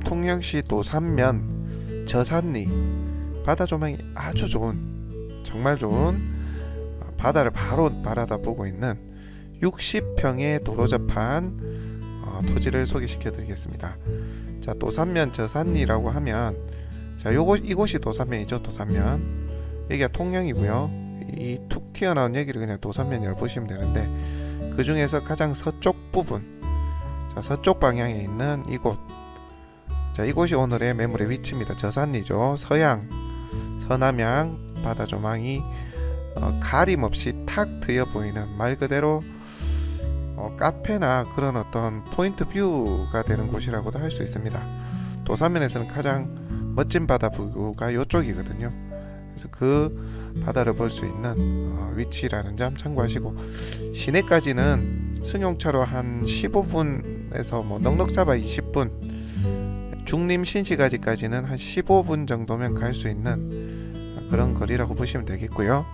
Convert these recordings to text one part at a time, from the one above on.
통영시 도산면 저산리 바다 조망이 아주 좋은 정말 좋은 어, 바다를 바로 바라다 보고 있는 60평의 도로 접한 어, 토지를 소개시켜 드리겠습니다. 자, 도산면 저산리라고 하면 자, 요곳 이곳이 도산면이죠. 도산면. 여기가 통영이고요. 이 툭 튀어나온 여기를 그냥 도산면이라고 보시면 되는데 그 중에서 가장 서쪽 부분 자, 서쪽 방향에 있는 이곳 자, 이곳이 오늘의 매물의 위치입니다. 저산리죠. 서양 서남양 바다 조망이 어, 가림 없이 탁 트여 보이는 말 그대로 어, 카페나 그런 어떤 포인트 뷰가 되는 곳이라고도 할 수 있습니다. 도산면에서는 가장 멋진 바다 뷰가 이쪽이거든요. 그래서 그 바다를 볼 수 있는 어, 위치라는 점 참고하시고 시내까지는 승용차로 한 15분에서 뭐 넉넉 잡아 20분 중림 신시가지까지는 한 15분 정도면 갈 수 있는 그런 거리라고 보시면 되겠고요.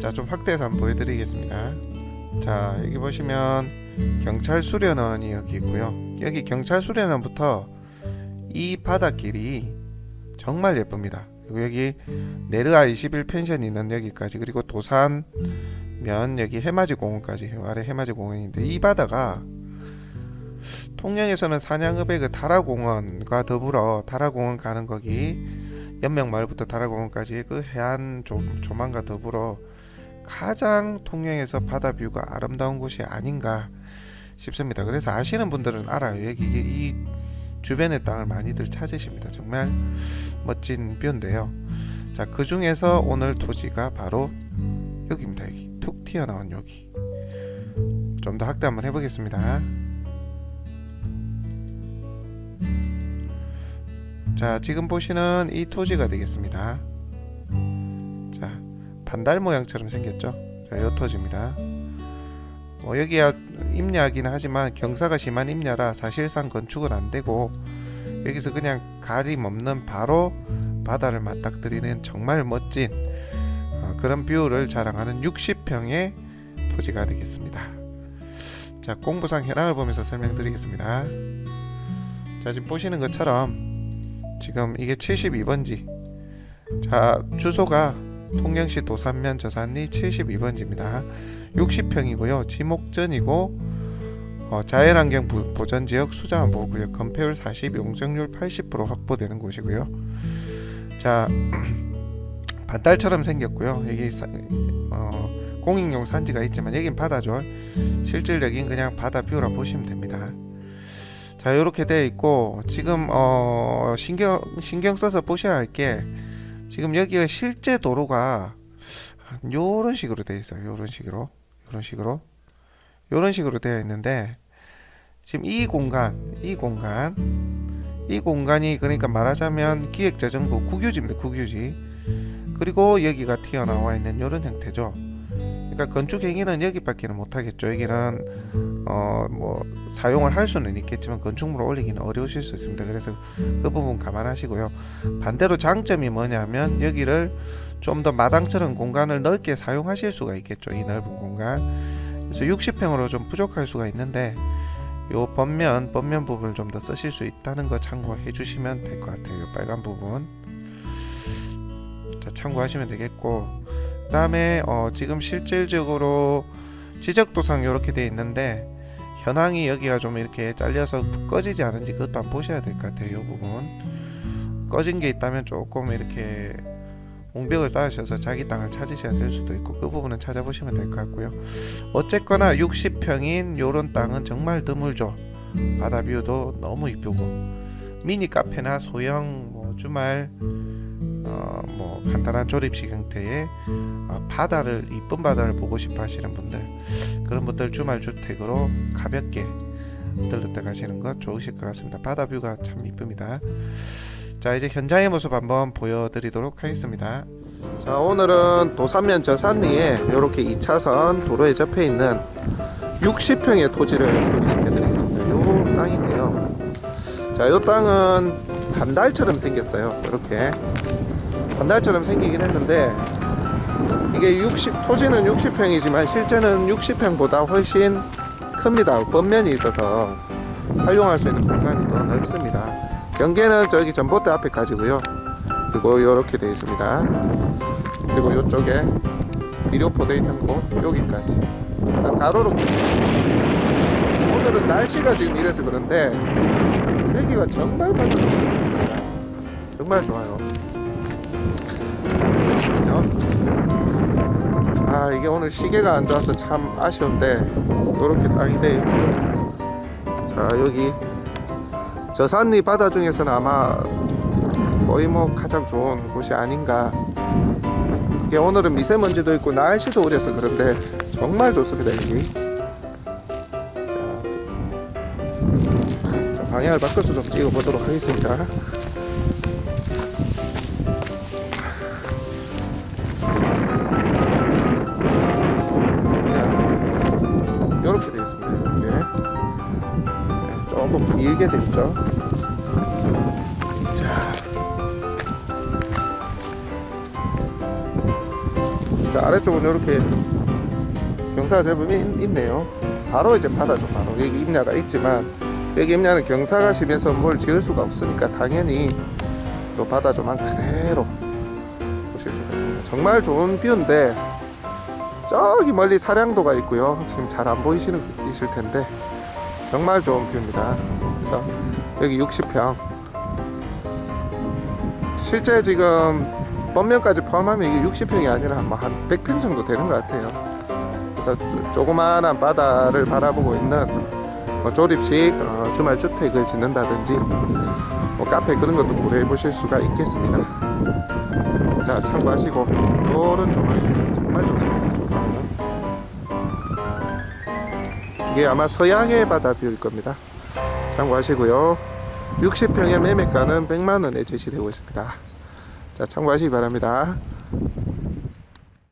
자, 좀 확대해서 한번 보여드리겠습니다. 자, 여기 보시면 경찰 수련원이 여기 있고요. 여기 경찰 수련원부터 이 바닷길이 정말 예쁩니다. 그리고 여기 네르아 21 펜션이 있는 여기까지 그리고 도산 면 여기 해맞이 공원까지 요 아래 해맞이 공원인데 이 바다가 통영에서는 산양읍의 그 다라공원과 더불어 다라공원 가는 거기 연명마을부터 다라공원까지 그 해안 조, 조망과 더불어 가장 통영에서 바다 뷰가 아름다운 곳이 아닌가 싶습니다. 그래서 아시는 분들은 알아요. 여기 이, 이 주변의 땅을 많이들 찾으십니다. 정말 멋진 뷰인데요. 자, 그 중에서 오늘 토지가 바로 여기입니다. 여기 툭 튀어나온 여기. 좀 더 확대 한번 해보겠습니다. 자, 지금 보시는 이 토지가 되겠습니다. 자, 반달 모양처럼 생겼죠? 자, 이 토지입니다. 뭐 여기야 임야이긴 하지만 경사가 심한 임야라 사실상 건축은 안 되고 여기서 그냥 가림 없는 바로 바다를 맞닥뜨리는 정말 멋진 어, 그런 뷰를 자랑하는 60평의 토지가 되겠습니다. 자, 공부상 현황을 보면서 설명드리겠습니다. 자, 지금 보시는 것처럼 지금 이게 72번지. 자, 주소가 통영시 도산면 저산리 72번지입니다. 60평이고요. 지목전이고 어, 자연환경 부- 보전지역 수자원 보호구역 건폐율 40, 용적률 80% 확보되는 곳이고요. 자, 반달처럼 생겼고요. 여기 사- 어, 공익용 산지가 있지만 여긴 바다죠. 실질적인 그냥 바다 뷰라 보시면 됩니다. 자 이렇게 되어 있고 지금 어 신경 신경 써서 보셔야 할 게 지금 여기가 실제 도로가 한 요런 식으로 되어 있어요. 요런 식으로 요런 식으로 요런 식으로 되어 있는데 지금 이 공간 이 공간 이 공간이 그러니까 말하자면 기획재정부 국유지입니다. 국유지 그리고 여기가 튀어나와 있는 요런 형태죠. 그러니까 건축 행위는 여기밖에는 못 하겠죠. 여기는 어 뭐 사용을 할 수는 있겠지만 건축물을 올리기는 어려우실 수 있습니다. 그래서 그 부분 감안하시고요. 반대로 장점이 뭐냐면 여기를 좀 더 마당처럼 공간을 넓게 사용하실 수가 있겠죠. 이 넓은 공간. 그래서 60평으로 좀 부족할 수가 있는데 요 번면 번면 부분을 좀 더 쓰실 수 있다는 거 참고해 주시면 될 것 같아요. 요 빨간 부분. 자 참고하시면 되겠고 그 다음에 어, 지금 실질적으로 지적도상 이렇게 돼 있는데 현황이 여기가 좀 이렇게 잘려서 꺼지지 않은지 그것도 한번 보셔야 될 것 같아요. 이 부분 꺼진 게 있다면 조금 이렇게 옹벽을 쌓으셔서 자기 땅을 찾으셔야 될 수도 있고 그 부분은 찾아보시면 될 것 같고요. 어쨌거나 60평인 요런 땅은 정말 드물죠. 바다 뷰도 너무 이쁘고 미니 카페나 소형 뭐 주말 어, 뭐 간단한 조립식 형태의 어, 바다를 이쁜 바다를 보고 싶어 하시는 분들 그런 분들 주말 주택으로 가볍게 들렀다 가시는 것 좋으실 것 같습니다. 바다 뷰가 참 이쁩니다. 자 이제 현장의 모습 한번 보여드리도록 하겠습니다. 자 오늘은 도산면 저산리에 이렇게 2차선 도로에 접해 있는 60평의 토지를 소개시켜드리겠습니다. 요 땅인데요. 자, 요 땅은 반달처럼 생겼어요. 이렇게 반달처럼 생기긴 했는데 이게 60 토지는 60평이지만 실제는 60평보다 훨씬 큽니다. 번면이 있어서 활용할 수 있는 공간이 더 넓습니다. 경계는 저기 전봇대 앞에까지고요. 그리고 이렇게 되어 있습니다. 그리고 이쪽에 비료포 돼 있는 곳 여기까지 아, 가로로 오늘은 날씨가 지금 이래서 그런데 여기가 정말 바다 좋습니다. 정말 좋아요. 아 이게 오늘 시계가 안 좋아서 참 아쉬운데 이렇게 땅이 돼 있고요. 자 여기 저산리 바다 중에서는 아마 거의 뭐 가장 좋은 곳이 아닌가. 이게 오늘은 미세먼지도 있고 날씨도 우려서 그런데 정말 좋습니다 여기. 자, 방향을 바꿔서 좀 찍어보도록 하겠습니다. 조금 길게 됐죠. 자, 자 아래쪽은 이렇게 경사가 제법 있, 있네요. 바로 이제 바다죠. 바로 여기 임야가 있지만 여기 임야는 경사가 심해서 뭘 지을 수가 없으니까 당연히 또 바다 조만 그대로 보실 수가 있습니다. 정말 좋은 뷰인데 저기 멀리 사량도가 있고요. 지금 잘 안 보이시는 이실 텐데 정말 좋은 뷰입니다. 그래서 여기 60평. 실제 지금 뻔면까지 포함하면 이게 60평이 아니라 뭐한 100평 정도 되는 것 같아요. 그래서 조- 조그마한 바다를 바라보고 있는 뭐 조립식 어, 주말 주택을 짓는다든지 뭐 카페 그런 것도 고려해 보실 수가 있겠습니다. 자 참고하시고 이런 조망입니다. 정말 좋습니다. 이게 아마 서양의 바다 뷰일 겁니다. 참고하시고요. 60평의 매매가는 100만 원에 제시되고 있습니다. 자 참고하시기 바랍니다.